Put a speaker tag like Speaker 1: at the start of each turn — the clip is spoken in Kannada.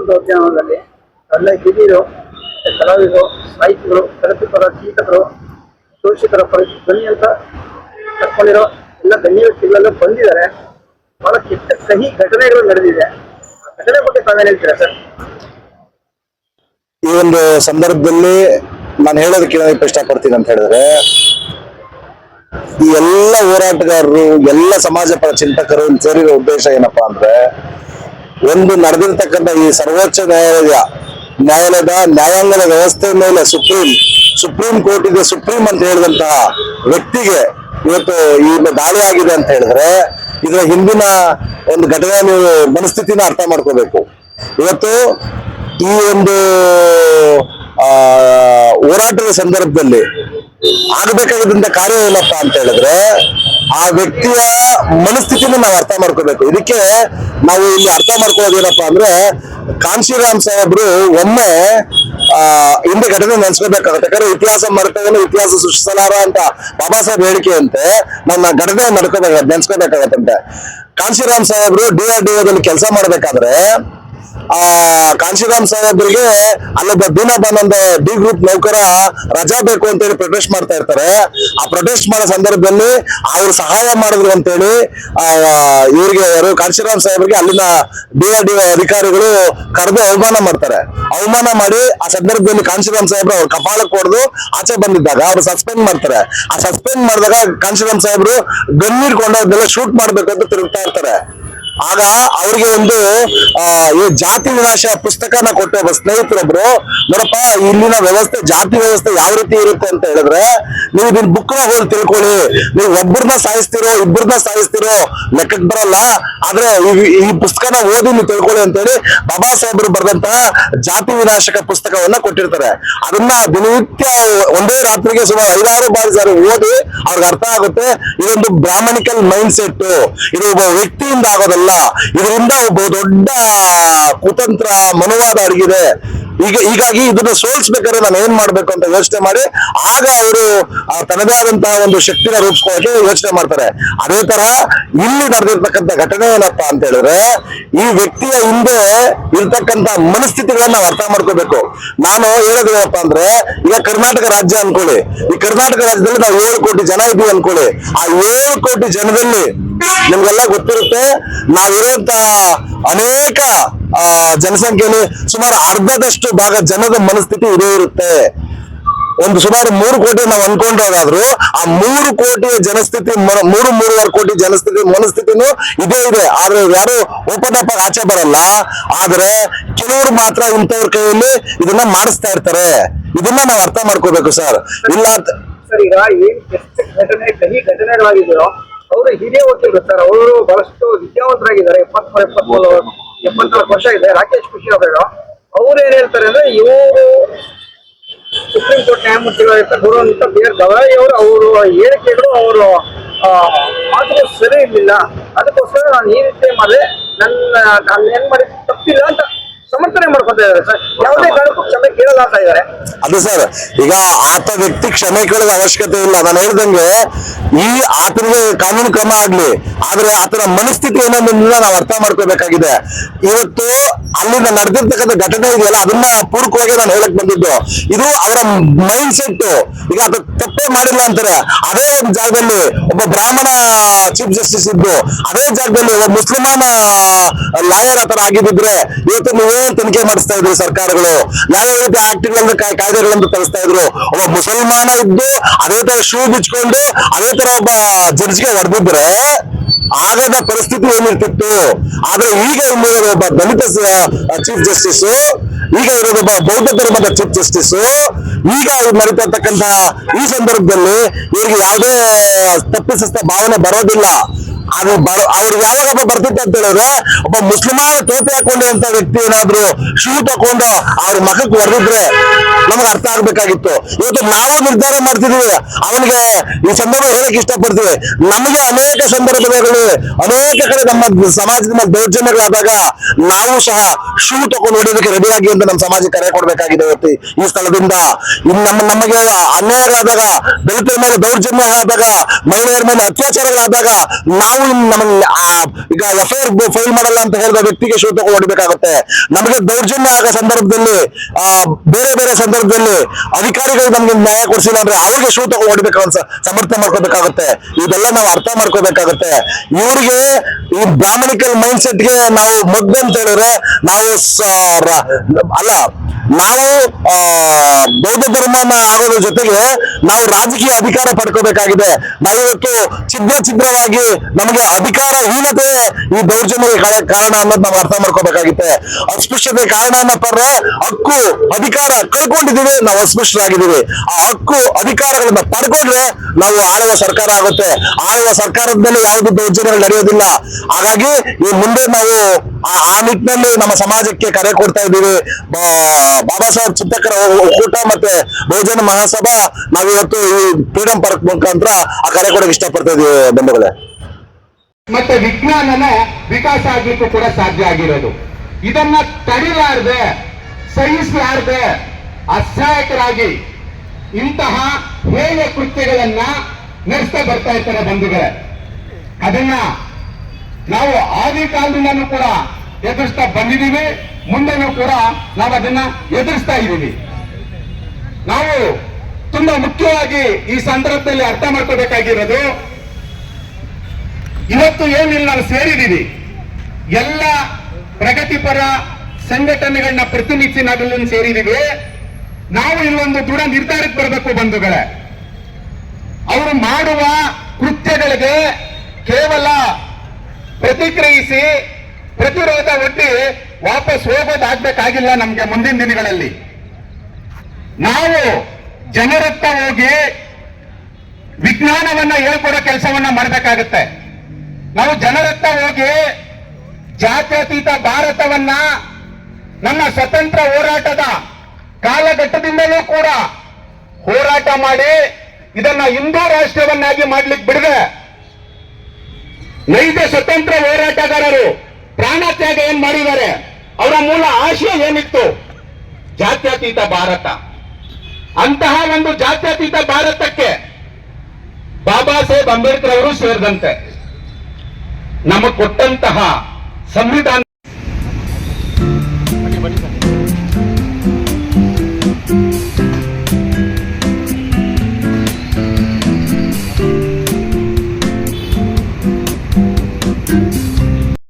Speaker 1: ಸ್ವಾತಂತ್ರ್ಯ ಉದ್ಯಾನವನದಲ್ಲಿ ಒಳ್ಳೆ ಹಿರಿಯರು ಕಲಾವಿದರು ಸಾಹಿತಿಗಳು ಕಲಿತಪರ ಶೋಷಿತರ ಪರಿ, ಧ್ವನಿ ಅಂತ ಕರ್ಕೊಂಡಿರೋ ಎಲ್ಲ ಗಣ್ಯ ವ್ಯಕ್ತಿಗಳೆಲ್ಲ ಬಂದಿದ್ದಾರೆ. ಬಹಳ ಕೆಟ್ಟ ಸಹಿ ಘಟನೆಗಳು ನಡೆದಿದೆ. ಘಟನೆ ಬಗ್ಗೆ ತಾವೇನು ಹೇಳ್ತೀರಾ ಸರ್?
Speaker 2: ಈ ಒಂದು ಸಂದರ್ಭದಲ್ಲಿ ನಾನು ಹೇಳೋದಕ್ಕೆ ಕೇಳೋದಕ್ಕೆ ಇಷ್ಟಪಡ್ತೀನಿ ಅಂತ ಹೇಳಿದ್ರೆ, ಈ ಎಲ್ಲ ಹೋರಾಟಗಾರರು, ಎಲ್ಲ ಸಮಾಜ ಪರ ಚಿಂತಕರು ಸೇರಿರೋ ಉದ್ದೇಶ ಏನಪ್ಪಾ ಅಂದ್ರೆ ಒಂದು ನಡೆದಿರ್ತಕ್ಕಂಥ ಈ ಸರ್ವೋಚ್ಚ ನ್ಯಾಯಾಲಯ, ನ್ಯಾಯಾಲಯದ ನ್ಯಾಯಾಂಗದ ವ್ಯವಸ್ಥೆ ಮೇಲೆ ಸುಪ್ರೀಂ ಸುಪ್ರೀಂ ಕೋರ್ಟ್ ಇದೆ ಸುಪ್ರೀಂ ಅಂತ ಹೇಳಿದಂತಹ ವ್ಯಕ್ತಿಗೆ ಇವತ್ತು ಈ ದಾಳಿ ಆಗಿದೆ ಅಂತ ಹೇಳಿದ್ರೆ, ಇದರ ಹಿಂದಿನ ಒಂದು ಘಟನೆ ನೀವು ಮನಸ್ಥಿತಿನ ಅರ್ಥ ಮಾಡ್ಕೋಬೇಕು. ಇವತ್ತು ಈ ಒಂದು, ಆ, ಹೋರಾಟದ ಸಂದರ್ಭದಲ್ಲಿ ಆಗಬೇಕಾಗಿದ್ದಂತ ಕಾರ್ಯ ಏನಪ್ಪಾ ಅಂತ ಹೇಳಿದ್ರೆ ಆ ವ್ಯಕ್ತಿಯ ಮನಸ್ಥಿತಿನ ನಾವು ಅರ್ಥ ಮಾಡ್ಕೋಬೇಕು. ಇದಕ್ಕೆ ನಾವು ಇಲ್ಲಿ ಅರ್ಥ ಮಾಡ್ಕೊಳ್ಳೋದೇನಪ್ಪಾ ಅಂದ್ರೆ ಕಾಂಶಿರಾಮ್ ಸಾಹೇಬ್ರು ಒಮ್ಮೆ, ಆ, ಹಿಂದೆ ಘಟನೆ ನೆನ್ಸ್ಕೋಬೇಕಾಗತ್ತೆ ಯಾಕಂದ್ರೆ ಇತಿಹಾಸ ಮರೆತವನು ಇತಿಹಾಸ ಸೃಷ್ಟಿಸಲಾರ ಅಂತ ಬಾಬಾ ಸಾಹೇಬ್ ಹೇಳಿಕೆಯಂತೆ ನನ್ನ ಘಟನೆ ನಡ್ಕೋಬೇಕು ನೆನ್ಸ್ಕೋಬೇಕಾಗತ್ತಂತೆ. ಕಾಂಶಿರಾಮ್ ಸಾಹೇಬ್ರು ಡಿ ಆರ್ ಡಿ ಕೆಲಸ ಮಾಡ್ಬೇಕಾದ್ರೆ ಕಾಂಶಿರಾಮ್ ಸಾಹೇಬ್ರಿಗೆ ಅಲ್ಲೊಬ್ಬ ದೀನಬಾನ್ ಒಂದು ಡಿ ಗ್ರೂಪ್ ನೌಕರ ರಜಾ ಬೇಕು ಅಂತ ಹೇಳಿ ಪ್ರೊಟೆಸ್ಟ್ ಮಾಡ್ತಾ ಇರ್ತಾರೆ. ಆ ಪ್ರೊಟೆಸ್ಟ್ ಮಾಡೋ ಸಂದರ್ಭದಲ್ಲಿ ಅವ್ರು ಸಹಾಯ ಮಾಡಿದ್ರು ಅಂತೇಳಿ, ಆ, ಇವ್ರಿಗೆ ಯಾರು ಕಾಂಶಿರಾಮ್ ಸಾಹೇಬ್ರಿಗೆ ಅಲ್ಲಿನ ಡಿ ಆರ್ ಡಿ ಅಧಿಕಾರಿಗಳು ಕರೆದು ಅವಮಾನ ಮಾಡ್ತಾರೆ. ಅವಮಾನ ಮಾಡಿ ಆ ಸಂದರ್ಭದಲ್ಲಿ ಕಾಂಶಿರಾಮ್ ಸಾಹೇಬ್ರು ಅವ್ರ ಕಪಾಳಕ್ಕೆ ಹೊಡೆದು ಆಚೆ ಬಂದಿದ್ದಾಗ ಅವ್ರು ಸಸ್ಪೆಂಡ್ ಮಾಡ್ತಾರೆ. ಆ ಸಸ್ಪೆಂಡ್ ಮಾಡಿದಾಗ ಕಾಂಶಿರಾಮ್ ಸಾಹೇಬ್ರು ಗನ್ ಹಿಡ್ಕೊಂಡು ಶೂಟ್ ಮಾಡ್ಬೇಕು ಅಂತ ತಿರುಗ್ತಾ ಇರ್ತಾರೆ. ಆಗ ಅವ್ರಿಗೆ ಒಂದು ಜಾತಿ ವಿನಾಶ ಪುಸ್ತಕನ ಕೊಟ್ಟ ಒಬ್ಬ ಸ್ನೇಹಿತರೊಬ್ರು. ನೋಡಪ್ಪ, ಇಲ್ಲಿನ ವ್ಯವಸ್ಥೆ, ಜಾತಿ ವ್ಯವಸ್ಥೆ ಯಾವ ರೀತಿ ಇರುತ್ತೆ ಅಂತ ಹೇಳಿದ್ರೆ, ನೀವು ಇದನ್ನ ಬುಕ್ ಹೋಗಿ ತಿಳ್ಕೊಳ್ಳಿ. ನೀವು ಒಬ್ಬರನ್ನ ಸಾಯಿಸ್ತಿರೋ ಇಬ್ಬರನ್ನ ಸಾಯಿಸ್ತಿರೋ ಲೆಕ್ಕಕ್ಕೆ ಬರಲ್ಲ. ಆದ್ರೆ ಈ- ಪುಸ್ತಕನ ಓದಿ ನೀವು ತಿಳ್ಕೊಳ್ಳಿ ಅಂತೇಳಿ ಬಾಬಾ ಸಾಹೇಬರು ಬರೆದಂತಹ ಜಾತಿ ವಿನಾಶಕ ಪುಸ್ತಕವನ್ನ ಕೊಟ್ಟಿರ್ತಾರೆ. ಅದನ್ನ ದಿನನಿತ್ಯ ಒಂದೇ ರಾತ್ರಿಗೆ ಸುಮಾರು ಐದಾರು ಬಾರಿ ಸಾರಿ ಓದಿ ಅವ್ರಿಗೆ ಅರ್ಥ ಆಗುತ್ತೆ. ಇದೊಂದು ಬ್ರಾಹ್ಮಣಿಕಲ್ ಮೈಂಡ್ ಸೆಟ್ ಇದು ಒಬ್ಬ ವ್ಯಕ್ತಿಯಿಂದ ಆಗೋದಲ್ಲ. ಇದರಿಂದ ಒಬ್ಬ ದೊಡ್ಡ ಕುತಂತ್ರ ಮನುವಾದ ಅಡಗಿದೆ ಈಗ, ಹೀಗಾಗಿ ಇದನ್ನ ಸೋಲ್ಸ್ಬೇಕಾದ್ರೆ ನಾನು ಏನ್ ಮಾಡ್ಬೇಕು ಅಂತ ಯೋಚನೆ ಮಾಡಿ, ಆಗ ಅವರು ತನ್ನದೇ ಆದಂತಹ ಒಂದು ಶಕ್ತಿನ ರೂಪಿಸ್ಕೊಳ್ಳೋಕೆ ಯೋಚನೆ ಮಾಡ್ತಾರೆ. ಅದೇ ತರ, ಇಲ್ಲಿ ನಡೆದಿರ್ತಕ್ಕಂಥ ಘಟನೆ ಏನಪ್ಪಾ ಅಂತ ಹೇಳಿದ್ರೆ, ಈ ವ್ಯಕ್ತಿಯ ಹಿಂದೆ ಇರ್ತಕ್ಕಂತ ಮನಸ್ಥಿತಿಗಳನ್ನ ಅರ್ಥ ಮಾಡ್ಕೋಬೇಕು. ನಾನು ಹೇಳೋದು ಅಂದ್ರೆ, ಈಗ ಕರ್ನಾಟಕ ರಾಜ್ಯ ಅನ್ಕೊಳ್ಳಿ. ಈ ಕರ್ನಾಟಕ ರಾಜ್ಯದಲ್ಲಿ ನಾವು ಏಳು ಕೋಟಿ ಜನ ಇದ್ದೀವಿ ಅನ್ಕೊಳ್ಳಿ. ಆ ಏಳು ಕೋಟಿ ಜನದಲ್ಲಿ ನಿಮ್ಗೆಲ್ಲ ಗೊತ್ತಿರುತ್ತೆ ನಾವಿರುವಂತ ಅನೇಕ ಜನಸಂಖ್ಯೆಯಲ್ಲಿ ಸುಮಾರು ಅರ್ಧದಷ್ಟು ಭಾಗ ಜನದ ಮನಸ್ಥಿತಿ ಇದೇ ಇರುತ್ತೆ. ಒಂದು ಸುಮಾರು ಮೂರು ಕೋಟಿ ನಾವು ಅನ್ಕೊಂಡೋಗಾದ್ರು ಆ ಮೂರು ಕೋಟಿಯ ಜನಸ್ಥಿತಿ ಮೂರು, ಮೂರುವರೆ ಕೋಟಿ ಜನಸ್ಥಿತಿ ಮನಸ್ಥಿತಿನೂ ಇದೇ ಇದೆ. ಆದ್ರೆ ಯಾರು ಓಪನ್ ಅಪ್ ಆಚೆ ಬರಲ್ಲ. ಆದ್ರೆ ಕೆಲವರು ಮಾತ್ರ ಇಂಥವ್ರ ಕೈಯಲ್ಲಿ ಇದನ್ನ ಮಾಡಿಸ್ತಾ ಇರ್ತಾರೆ. ಇದನ್ನ ನಾವು ಅರ್ಥ ಮಾಡ್ಕೋಬೇಕು, ಸರ್. ಇಲ್ಲ
Speaker 1: ಅವರು ಹಿರಿಯ ವಕೀಲರು ಸರ್, ಅವರು ಬಹಳಷ್ಟು ವಿದ್ಯಾವಂತರಾಗಿದ್ದಾರೆ. ಎಪ್ಪತ್ಮೂರು ಎಪ್ಪತ್ಮೂರು ಎಪ್ಪತ್ನಾಲ್ಕು ವರ್ಷ ಇದೆ. ರಾಕೇಶ್ ಖುಷಿ ಅವರು. ಅವ್ರು ಏನ್ ಹೇಳ್ತಾರೆ ಅಂದ್ರೆ, ಇವರು supreme court B R Gavai ಅವರು ಅವರು ಹೇಳಿಕೆಗಳು ಅವರು ಮಾತುಗಳು ಸರಿ ಇರಲಿಲ್ಲ. ಅದಕ್ಕೋಸ್ಕರ ನಾನು ಈ ರೀತಿ ಮಾಡಿದೆ ನನ್ನ, ನಾನು ಏನ್ ಮಾಡಿದ ತಪ್ಪಿಲ್ಲ ಅಂತ ಸಮರ್ಥನೆ ಮಾಡ್ಕೊತಾ ಇದ್ದಾರೆ ಸರ್. ಯಾವುದೇ ಕಾರಣಕ್ಕೂ ಕ್ಷಮೆ ಕೇಳಲ್ಲ ಅಂತ
Speaker 2: ಅದು ಸರ್, ಈಗ ಆತ ವ್ಯಕ್ತಿ ಕ್ಷಮೆ ಕೇಳೋದ ಅವಶ್ಯಕತೆ ಇಲ್ಲ. ನಾನು ಹೇಳ್ದಂಗೆ ಈ ಆತನಿಗೆ ಕಾನೂನು ಕ್ರಮ ಆಗ್ಲಿ, ಆದ್ರೆ ಆತನ ಮನಸ್ಥಿತಿ ಏನೊಂದನ್ನ ನಾವು ಅರ್ಥ ಮಾಡ್ಕೋಬೇಕಾಗಿದೆ. ಇವತ್ತು ಅಲ್ಲಿಂದ ನಡೆದಿರ್ತಕ್ಕಂಥ ಘಟನೆ ಇದೆಯಲ್ಲ, ಅದನ್ನ ಪೂರ್ವಕವಾಗಿ ನಾನು ಹೇಳಕ್ ಬಂದಿದ್ದು. ಇದು ಅವರ ಮೈಂಡ್ ಸೆಟ್ ಈಗ ಆತ ತಪ್ಪೇ ಮಾಡಿಲ್ಲ ಅಂತಾರೆ. ಅದೇ ಒಂದು ಜಾಗದಲ್ಲಿ ಒಬ್ಬ ಬ್ರಾಹ್ಮಣ ಚೀಫ್ ಜಸ್ಟಿಸ್ ಇದ್ದು, ಅದೇ ಜಾಗದಲ್ಲಿ ಒಬ್ಬ ಮುಸ್ಲಿಮಾನ ಲಾಯರ್ ಆತರ ಆಗಿದ್ದಿದ್ರೆ ಇವತ್ತು ನೀವೇ ತನಿಖೆ ಮಾಡಿಸ್ತಾ ಇದ್ರು ಸರ್ಕಾರಗಳು. ಯಾವ ರೀತಿ ಆಕ್ಟ್ಗಳನ್ನು ಕಾಯ್ದೆಗಳನ್ನು ತರಿಸ್ತಾ ಇದ್ರು. ಒಬ್ಬ ಮುಸಲ್ಮಾನ ಇದ್ದು, ಅದೇ ತರ ಶೂ ಬಿಚ್ಕೊಂಡು, ಅದೇ ತರ ಒಬ್ಬ ಜಡ್ಜ್ಗೆ ಹೊಡೆದಿದ್ರೆ ಆಗದ ಪರಿಸ್ಥಿತಿ ಏನಿರ್ತಿತ್ತು, ಆದ್ರೆ ಈಗ ಇಲ್ಲಿರೋದು ಒಬ್ಬ ದಲಿತ ಚೀಫ್ ಜಸ್ಟಿಸ್ ಈಗ ಇರೋದೊಬ್ಬ ಬೌದ್ಧ ಧರ್ಮದ ಚೀಫ್ ಜಸ್ಟಿಸ್ ಈಗ ನಡೀತಾ ಈ ಸಂದರ್ಭದಲ್ಲಿ ಇವ್ರಿಗೆ ಯಾವುದೇ ತಪ್ಪಿಸಸ್ತ ಭಾವನೆ ಬರೋದಿಲ್ಲ. ಅದು ಬರೋ ಅವ್ರಿಗೆ ಯಾವಾಗಪ್ಪ ಬರ್ತಿತ್ತು ಅಂತ ಹೇಳಿದ್ರೆ, ಒಬ್ಬ ಮುಸ್ಲಿಮಾನ ಟೋಪಿ ಹಾಕೊಂಡಿರುವಂತ ವ್ಯಕ್ತಿ ಏನಾದ್ರು ಶೂ ತಕೊಂಡು ಅವ್ರ ಮಖಕ್ಕೆ ಹೊಡೆದಿದ್ರೆ ನಮಗೆ ಅರ್ಥ ಆಗ್ಬೇಕಾಗಿತ್ತು. ಇವತ್ತು ನಾವು ನಿರ್ಧಾರ ಮಾಡ್ತಿದೀವಿ. ಅವನಿಗೆ ಈ ಸಂದರ್ಭ ಹೇಳಕ್ ಇಷ್ಟಪಡ್ತೀವಿ. ನಮಗೆ ಅನೇಕ ಸಂದರ್ಭಗಳು ಅನೇಕ ಕಡೆ ನಮ್ಮ ಸಮಾಜದ ಮೇಲೆ ದೌರ್ಜನ್ಯಗಳಾದಾಗ ನಾವು ಸಹ ಶೂ ತಗೊಂಡು ರೆಡಿ ಆಗಿ ಅಂತ ನಮ್ಮ ಸಮಾಜಕ್ಕೆ ಕರೆ ಕೊಡ್ಬೇಕಾಗಿದೆ ಇವತ್ತು ಈ ಸ್ಥಳದಿಂದ. ನಮ್ಮ, ನಮಗೆ ಅನ್ಯಾಯಗಳಾದಾಗ, ದಲಿತರ ಮೇಲೆ ದೌರ್ಜನ್ಯ ಆದಾಗ, ಮಹಿಳೆಯರ ಮೇಲೆ ಅತ್ಯಾಚಾರಗಳಾದಾಗ ನಾವು ನಮಗೆ ಈಗ ಎಫ್ ಫೈಲ್ ಮಾಡಲ್ಲ ಅಂತ ಹೇಳಿದ ವ್ಯಕ್ತಿಗೆ ಶೂ ತಗೊಂಡು ಹೊಡಿಬೇಕಾಗುತ್ತೆ. ನಮಗೆ ದೌರ್ಜನ್ಯ ಆಗೋ ಸಂದರ್ಭದಲ್ಲಿ ಬೇರೆ ಬೇರೆ ಬೇರೆ ಸಂದರ್ಭದಲ್ಲಿ ಅಧಿಕಾರಿಗಳು ನಮ್ಗೆ ನ್ಯಾಯ ಕೊಡಿಸಿಲ್ಲ ಅಂದ್ರೆ ಅವ್ರಿಗೆ ಶೂ ತಗೊಂಡು ಹೊಡಿಬೇಕು ಸಮರ್ಥನೆ ಮಾಡ್ಕೋಬೇಕಾಗುತ್ತೆ. ಇದೆಲ್ಲ ನಾವು ಅರ್ಥ ಮಾಡ್ಕೋಬೇಕಾಗುತ್ತೆ. ಇವರಿಗೆ ಈ ಬ್ರಾಹ್ಮಣಿಕಲ್ ಮೈಂಡ್ ಸೆಟ್ಗೆ ನಾವು ಮಗ್ಗ ಅಂತ ಹೇಳಿದ್ರೆ ನಾವು ಅಲ್ಲ ನಾವು ಆ, ಬೌದ್ಧ ಧರ್ಮನ ಆಗೋದ್ರ ಜೊತೆಗೆ ನಾವು ರಾಜಕೀಯ ಅಧಿಕಾರ ಪಡ್ಕೋಬೇಕಾಗಿದೆ. ನಾವಿವತ್ತು ಛಿದ್ರ ಛಿದ್ರವಾಗಿ ನಮಗೆ ಅಧಿಕಾರ ಹೀನತೆ ಈ ದೌರ್ಜನ್ಯಕ್ಕೆ ಕಾರಣ ಅನ್ನೋದು ನಾವು ಅರ್ಥ ಮಾಡ್ಕೋಬೇಕಾಗಿತ್ತೆ. ಅಸ್ಪೃಶ್ಯತೆ ಕಾರಣ ಅನ್ನಪ್ಪ ಹಕ್ಕು ಅಧಿಕಾರ ಕಳ್ಕೊಂಡಿದೀವಿ ನಾವು ಅಸ್ಪೃಶ್ಯರಾಗಿದ್ದೀವಿ ಆ ಹಕ್ಕು ಅಧಿಕಾರಗಳನ್ನ ಪಡ್ಕೊಂಡ್ರೆ ನಾವು ಆಳುವ ಸರ್ಕಾರ ಆಗುತ್ತೆ. ಆಳುವ ಸರ್ಕಾರದ ಮೇಲೆ ಯಾವುದು ದೌರ್ಜನ್ಯಗಳು ನಡೆಯೋದಿಲ್ಲ. ಹಾಗಾಗಿ ಈ ಮುಂದೆ ನಾವು ಆ- ನಿಟ್ಟಿನಲ್ಲಿ ನಮ್ಮ ಸಮಾಜಕ್ಕೆ ಕರೆ ಕೊಡ್ತಾ ಇದ್ದೀವಿ. ಬಾಬಾ ಸಾಹೇಬ್ ಚಿಂತಕರ ಒಕ್ಕೂಟ ಮತ್ತೆ ಬಹುಜನ ಮಹಾಸಭಾ ನಾವಿವತ್ತು ಈ ಫ್ರೀಡಂ ಪಾರ್ಕ್ ಮುಖಾಂತರ ಆ ಕರೆ ಕೊಡಕ್ಕೆ ಇಷ್ಟಪಡ್ತಾ ಇದೀವಿ ಬಂಧುಗಳೇ.
Speaker 3: ಮತ್ತೆ ವಿಜ್ಞಾನನ ವಿಕಾಸ ಆಗ್ಲಿಕ್ಕೂ ಕೂಡ ಸಾಧ್ಯ ಆಗಿರೋದು. ಇದನ್ನ ತಡಿಲಾರ್ದೆ, ಸಹಿಸಲಾರ್ದೆ ಅಸಹಾಯಕರಾಗಿ ಇಂತಹ ಹೇಯ ಕೃತ್ಯಗಳನ್ನ ನಡೆಸ್ತಾ ಬರ್ತಾ ಇರ್ತಾರೆ ಬಂಧುಗಳೇ, ಅದನ್ನ ನಾವು ಆದಿ ಕಾಲದಿಂದನೂ ಕೂಡ ಎದುರಿಸ್ತಾ ಬಂದಿದ್ದೀವಿ, ಮುಂದೆನೂ ಕೂಡ ನಾವು ಅದನ್ನ ಎದುರಿಸ್ತಾ ಇದ್ದೀವಿ. ನಾವು ತುಂಬಾ ಮುಖ್ಯವಾಗಿ ಈ ಸಂದರ್ಭದಲ್ಲಿ ಅರ್ಥ ಮಾಡ್ಕೋಬೇಕಾಗಿರೋದು, ಇವತ್ತು ಏನಿಲ್ಲ, ನಾವು ಸೇರಿದ್ದೀವಿ. ಎಲ್ಲ ಪ್ರಗತಿಪರ ಸಂಘಟನೆಗಳನ್ನ ಪ್ರತಿನಿಧಿಸಿ ನಾವೆಲ್ಲ ಸೇರಿದ್ದೀವಿ. ನಾವು ಇಲ್ಲೊಂದು ದೃಢ ನಿರ್ಧಾರಕ್ಕೆ ಬರಬೇಕು ಬಂಧುಗಳೇ. ಅವರು ಮಾಡುವ ಕೃತ್ಯಗಳಿಗೆ ಕೇವಲ ಪ್ರತಿಕ್ರಿಯಿಸಿ ಪ್ರತಿರೋಧ ಒಡ್ಡಿ ವಾಪಸ್ ಹೋಗೋದಾಗಬೇಕಾಗಿಲ್ಲ ನಮಗೆ ಮುಂದಿನ ದಿನಗಳಲ್ಲಿ. ನಾವು ಜನರತ್ತ ಹೋಗಿ ವಿಜ್ಞಾನವನ್ನ ಹೇಳ್ಕೊಡೋ ಕೆಲಸವನ್ನ ಮಾಡಬೇಕಾಗುತ್ತೆ. ನಾವು ಜನರತ್ತ ಹೋಗಿ ಜಾತ್ಯತೀತ ಭಾರತವನ್ನ ನಮ್ಮ ಸ್ವತಂತ್ರ ಹೋರಾಟದ ಕಾಲಘಟ್ಟದಿಂದಲೂ ಕೂಡ ಹೋರಾಟ ಮಾಡಿ ಇದನ್ನ ಹಿಂದೂ ರಾಷ್ಟ್ರವನ್ನಾಗಿ ಮಾಡ್ಲಿಕ್ಕೆ ಬಿಡದೆ. ನೈಜ ಸ್ವತಂತ್ರ ಹೋರಾಟಗಾರರು ಪ್ರಾಣ ತ್ಯಾಗ ಏನ್ ಮಾಡಿದ್ದಾರೆ? ಅವರ ಮೂಲ ಆಶಯ ಏನಿತ್ತು? ಜಾತ್ಯತೀತ ಭಾರತ. ಅಂತಹ ಒಂದು ಜಾತ್ಯತೀತ ಭಾರತಕ್ಕೆ ಬಾಬಾ ಸಾಹೇಬ್ ಅಂಬೇಡ್ಕರ್ ಅವರು ಸೇರಿದಂತೆ ನಮಗೆ ಕೊಟ್ಟಂತಹ ಸಂವಿಧಾನ